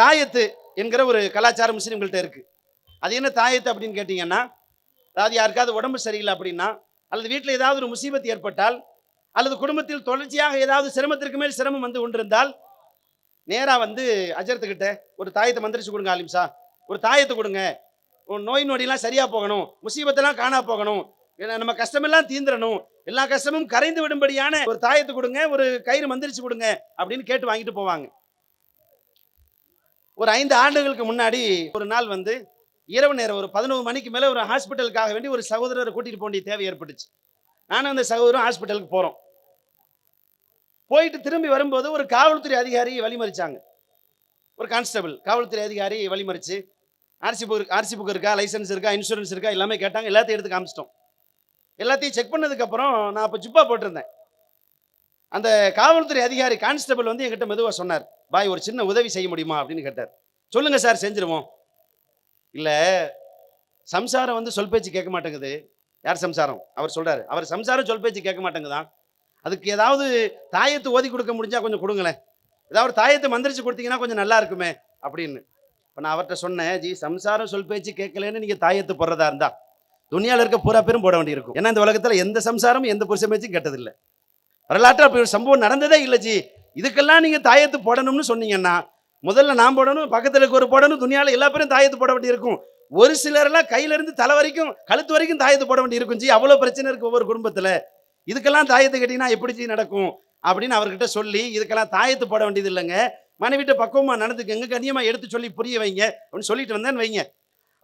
தாயத்து என்கிற ஒரு கலாச்சாரம் முஸ்லீம்கள்ட்ட இருக்குது அது என்ன தாயத்து அப்படின்னு கேட்டிங்கன்னா அதாவது யாருக்காவது உடம்பு சரியில்லை அப்படின்னா அல்லது வீட்டில் ஏதாவது ஒரு முசீபத் ஏற்பட்டால் அல்லது குடும்பத்தில் தொடர்ச்சியாக ஏதாவது சிரமத்திற்கு மேல் சிரமம் வந்து கொண்டிருந்தால் நேராக வந்து அஜரத்துக்கிட்ட ஒரு தாயத்தை மந்திரிச்சு கொடுங்க ஆலிம்சா ஒரு தாயத்தை கொடுங்க. நோய் நொடியெல்லாம் சரியாக போகணும். முசீபத்தெல்லாம் காணா போகணும். ஏன்னா நம்ம கஷ்டமெல்லாம் தீந்துடணும் எல்லா கஷ்டமும் கரைந்து விடும்படியான ஒரு தாயத்தை கொடுங்க. ஒரு கயிறு மந்திரிச்சு கொடுங்க அப்படின்னு கேட்டு வாங்கிட்டு போவாங்க. ஒரு ஐந்து ஆண்டுகளுக்கு முன்னாடி ஒரு நாள் வந்து இரவு நேரம் ஒரு பதினோரு மணிக்கு மேலே ஒரு ஹாஸ்பிட்டலுக்காக வேண்டி ஒரு சகோதரரை கூட்டிகிட்டு போக வேண்டிய தேவை ஏற்பட்டுச்சு. நானும் அந்த சகோதரரும் ஹாஸ்பிட்டலுக்கு போகிறோம் போயிட்டு திரும்பி வரும்போது ஒரு காவல்துறை அதிகாரி வழிமறிச்சாங்க. ஒரு கான்ஸ்டபிள் காவல்துறை அதிகாரி வழிமறிச்சு ஆர்சி புக் ஆர்சி புக் இருக்கா லைசன்ஸ் இருக்கா இன்சூரன்ஸ் இருக்கா எல்லாமே கேட்டாங்க. எல்லாத்தையும் எடுத்து காமிச்சிட்டோம். எல்லாத்தையும் செக் பண்ணதுக்கப்புறம் நான் அப்போ ஜிப்பா போட்டிருந்தேன். அந்த காவல்துறை அதிகாரி கான்ஸ்டபிள் வந்து என்கிட்ட மெதுவாக சொன்னார். பாய் ஒரு சின்ன உதவி செய்ய முடியுமா அப்படின்னு கேட்டார். சொல்லுங்க சார் செஞ்சிருவோம். இல்லை சம்சாரம் வந்து சொல் பேச்சு கேட்க மாட்டேங்குது. யார் சம்சாரம்? அவர் சொல்கிறார் அவர் சம்சாரம் சொல் பேச்சு கேட்க மாட்டேங்குதான். அதுக்கு ஏதாவது தாயத்தை ஓதி கொடுக்க முடிஞ்சால் கொஞ்சம் கொடுங்களேன். ஏதாவது ஒரு தாயத்தை மந்திரிச்சு கொடுத்தீங்கன்னா கொஞ்சம் நல்லா இருக்குமே அப்படின்னு. இப்போ நான் அவர்கிட்ட சொன்னேன் ஜி சம்சாரம் சொல் பேச்சு கேட்கலன்னு நீங்கள் தாயத்து போடுறதா இருந்தா துணியால் இருக்க பூரா பேரும் போட வேண்டியிருக்கும். ஏன்னா இந்த உலகத்தில் எந்த சம்சாரமும் எந்த புருஷ பேச்சும் கேட்டதில்லை. வரலாற்று அப்படி ஒரு சம்பவம் நடந்ததே இல்லை ஜி. இதுக்கெல்லாம் நீங்கள் தாயத்து போடணும்னு சொன்னீங்கன்னா முதல்ல நான் போடணும் பக்கத்தில் இருக்க ஒரு போடணும் துணியால் எல்லா பேரும் தாயத்து போட வேண்டியிருக்கும். ஒரு சிலர்லாம் கையிலேருந்து தலை வரைக்கும் கழுத்து வரைக்கும் தாயத்து போட வேண்டியிருக்கும். ஜி அவ்வளோ பிரச்சனை இருக்குது ஒவ்வொரு குடும்பத்தில். இதுக்கெல்லாம் தாயத்தை கேட்டிங்கன்னா எப்படி ஜி நடக்கும்? அப்படின்னு அவர்கிட்ட சொல்லி இதுக்கெல்லாம் தாயத்து போட வேண்டியது இல்லைங்க மனைவிட்ட பக்குவமாக நடந்துக்கங்க கண்ணியமாக எடுத்து சொல்லி புரிய வைங்க அப்படின்னு சொல்லிட்டு வந்தேன்னு வைங்க.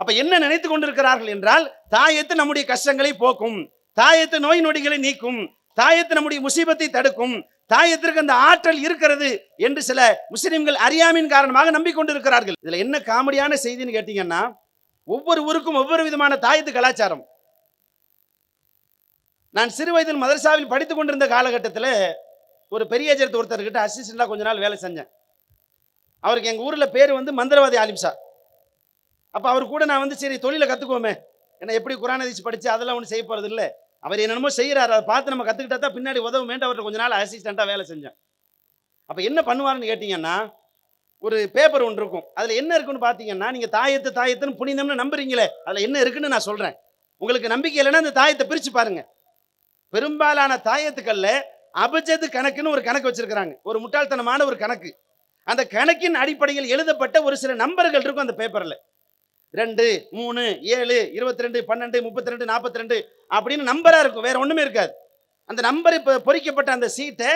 அப்போ என்ன நினைத்து கொண்டிருக்கிறார்கள் என்றால் தாயத்து நம்முடைய கஷ்டங்களை போக்கும் தாயத்து நோய் நொடிகளை நீக்கும் தாயத்து நம்முடைய முசீபத்தை தடுக்கும் தாயத்திற்கு அந்த ஆற்றல் இருக்கிறது என்று சில முஸ்லிம்கள் அறியாமையின் காரணமாக நம்பிக்கொண்டிருக்கிறார்கள். இதில் என்ன காமெடியான செய்தின்னு கேட்டீங்கன்னா ஒவ்வொரு ஊருக்கும் ஒவ்வொரு விதமான தாயத்து கலாச்சாரம். நான் சிறு வயதில் மதரசாவில் படித்துக் கொண்டிருந்த காலகட்டத்தில் ஒரு பெரிய அஜரத் ஒருத்தர்கிட்ட அசிஸ்டண்டாக கொஞ்ச நாள் வேலை செஞ்சேன். அவருக்கு எங்கள் ஊரில் பேர் வந்து மந்திரவாதி ஆலிம்சா அப்போ அவர் கூட நான் வந்து சரி தொழிலை கற்றுக்குவோமே ஏன்னா எப்படி குரான் படித்து அதெல்லாம் ஒன்றும் செய்ய போகிறது இல்லை அவர் என்னென்னமோ செய்கிறார் அதை பார்த்து நம்ம கற்றுக்கிட்டா தான் பின்னாடி உதவுமேன்ட்டு அவர்கிட்ட கொஞ்ச நாள் அசிஸ்டண்ட்டாக வேலை செஞ்சேன். அப்போ என்ன பண்ணுவாருன்னு கேட்டிங்கன்னா ஒரு பேப்பர் ஒன்று இருக்கும். அதில் என்ன இருக்குன்னு பார்த்தீங்கன்னா நீங்கள் தாயத்து தாயத்துன்னு புனிதம்னு நம்புறீங்களே அதில் என்ன இருக்குன்னு நான் சொல்கிறேன் உங்களுக்கு நம்பிக்கை இல்லைன்னா அந்த தாயத்தை பிரித்து பாருங்கள் பெரும்பாலான தாயத்துக்களில் அபஜது கணக்குன்னு ஒரு கணக்கு வச்சிருக்கிறாங்க. ஒரு முட்டாள்தனமான ஒரு கணக்கு. அந்த கணக்கின் அடிப்படையில் எழுதப்பட்ட ஒரு சில நம்பர்கள் இருக்கும் அந்த பேப்பரில் ரெண்டு மூணு ஏழு இருபத்தி ரெண்டு பன்னெண்டு முப்பத்தி ரெண்டு நாற்பத்தி ரெண்டு அப்படின்னு நம்பராக இருக்கும். வேற ஒன்றுமே இருக்காது. அந்த நம்பர் இப்போ பொறிக்கப்பட்ட அந்த சீட்டை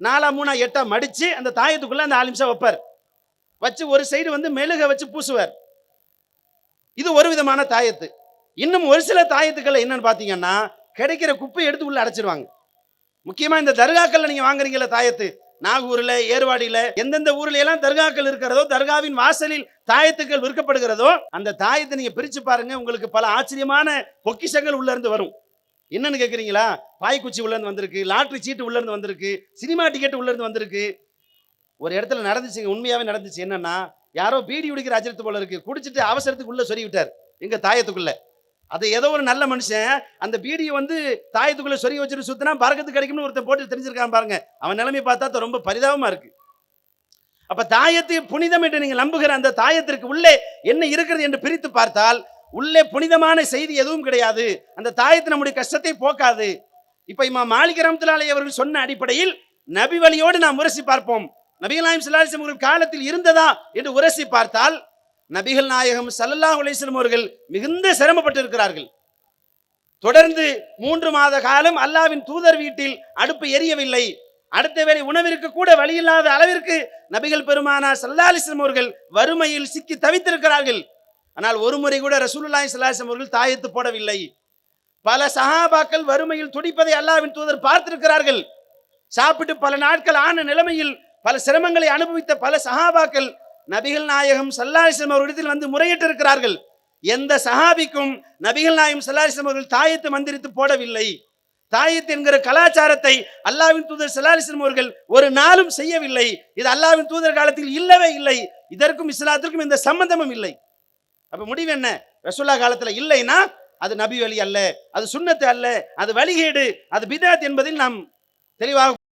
நாலா மூணா எட்டா மடித்து அந்த தாயத்துக்குள்ளே அந்த ஆலிம்சா வைப்பார். வச்சு ஒரு சைடு வந்து மெழுக வச்சு பூசுவார். இது ஒரு விதமான தாயத்து. இன்னும் ஒரு சில தாயத்துக்கள் என்னன்னு பார்த்தீங்கன்னா கிடைக்கிற குப்பையை எடுத்து உள்ளே அடைச்சிருவாங்க. முக்கியமாக இந்த தர்காக்களில் நீங்கள் வாங்குறீங்களே தாயத்து. நாகூரில் ஏர்வாடியில் எந்தெந்த ஊர்ல எல்லாம் தர்காக்கள் இருக்கிறதோ தர்காவின் வாசலில் தாயத்துக்கள் விற்கப்படுகிறதோ அந்த தாயத்தை நீங்க பிரிச்சு பாருங்க உங்களுக்கு பல ஆச்சரியமான பொக்கிஷங்கள் உள்ள இருந்து வரும். என்னன்னு கேக்குறீங்களா? பாய்க்குச்சி உள்ள இருந்து வந்திருக்கு லாட்ரி சீட்டு உள்ள இருந்து வந்திருக்கு சினிமா டிக்கெட் உள்ள இருந்து வந்திருக்கு. ஒரு இடத்துல நடந்துச்சுங்க உண்மையாவே நடந்துச்சு. என்னன்னா யாரோ பீடி குடிக்கிற அஜரத்து போல இருக்கு. குடிச்சிட்டு அவசரத்துக்கு உள்ள சொல்லி விட்டார் எங்க தாயத்துக்குள்ள. அது ஏதோ ஒரு நல்ல மனுஷன் அந்த பீடியை வந்து தாயத்துக்குள்ள சொல்லி வச்சுட்டு சுத்தினா பறக்கத்து கிடைக்கும்னு ஒருத்தன் போட்டு தெரிஞ்சிருக்கான் பாருங்க. அவன் நிலைமை பார்த்தா அது ரொம்ப பரிதாபமா இருக்கு. அப்ப தாயத்தை புனிதம் என்று நீங்கள் நம்புகிற அந்த தாயத்திற்கு உள்ளே என்ன இருக்கிறது என்று பிரித்து பார்த்தால் உள்ளே புனிதமான செய்தி எதுவும் கிடையாது. அந்த தாயத்து நம்முடைய கஷ்டத்தை போக்காது. இப்ப இம்மா மாலிக் ரஹமத்துல்லாஹி அவர்கள் சொன்ன அடிப்படையில் நபி வழியோடு நாம் உரசி பார்ப்போம். நபிகளாயம் நாயம் அவர்கள் காலத்தில் இருந்ததா என்று உரசி பார்த்தால் நபிகள் நாயகம் சல்லல்லாஹ் அலிஸ்லம் அவர்கள் மிகுந்த சிரமப்பட்டு இருக்கிறார்கள் தொடர்ந்து மூன்று மாத காலம் அல்லாவின் தூதர் வீட்டில் அடுப்பு எரியவில்லை. அடுத்த வேளை உணவிற்கு கூட வழியில்லாத அளவிற்கு நபிகள் பெருமானா சல்லாலிசம் அவர்கள் வறுமையில் சிக்கி தவித்திருக்கிறார்கள். ஆனால் ஒரு முறை கூட ரசூலுல்லாய் ஸல்லல்லாஹு அவர்கள் தாயத்து போடவில்லை. பல சஹாபாக்கள் வறுமையில் துடிப்பதை அல்லாவின் தூதர் பார்த்திருக்கிறார்கள். சாப்பிட்டு பல நாட்கள் ஆன நிலைமையில் பல சிரமங்களை அனுபவித்த பல சஹாபாக்கள் நபிகள் நாயகம் சல்லாஹிஸ்லம் அவர்களிடத்தில் வந்து முறையிட்டு இருக்கிறார்கள் எந்த சஹாபிக்கும் நபிகள் நாயகம் சல்லாஹிஸ்லம் அவர்கள் தாயத்து மந்திரித்து போடவில்லை. தாயத் என்கிற கலாச்சாரத்தை அல்லாவின் தூதர் சலாலிசன் அவர்கள் ஒரு நாளும் செய்யவில்லை. இது அல்லாவின் தூதர் காலத்தில் இல்லவே இல்லை. இதற்கும் இஸ்லாத்திற்கும் இந்த சம்பந்தமும் இல்லை. அப்ப முடிவு என்ன? ரசுல்லா காலத்துல இல்லைன்னா அது நபி வழி அல்ல அது சுண்ணத்து அல்ல அது வழிகேடு அது பிதாத் என்பதில் நாம் தெளிவாக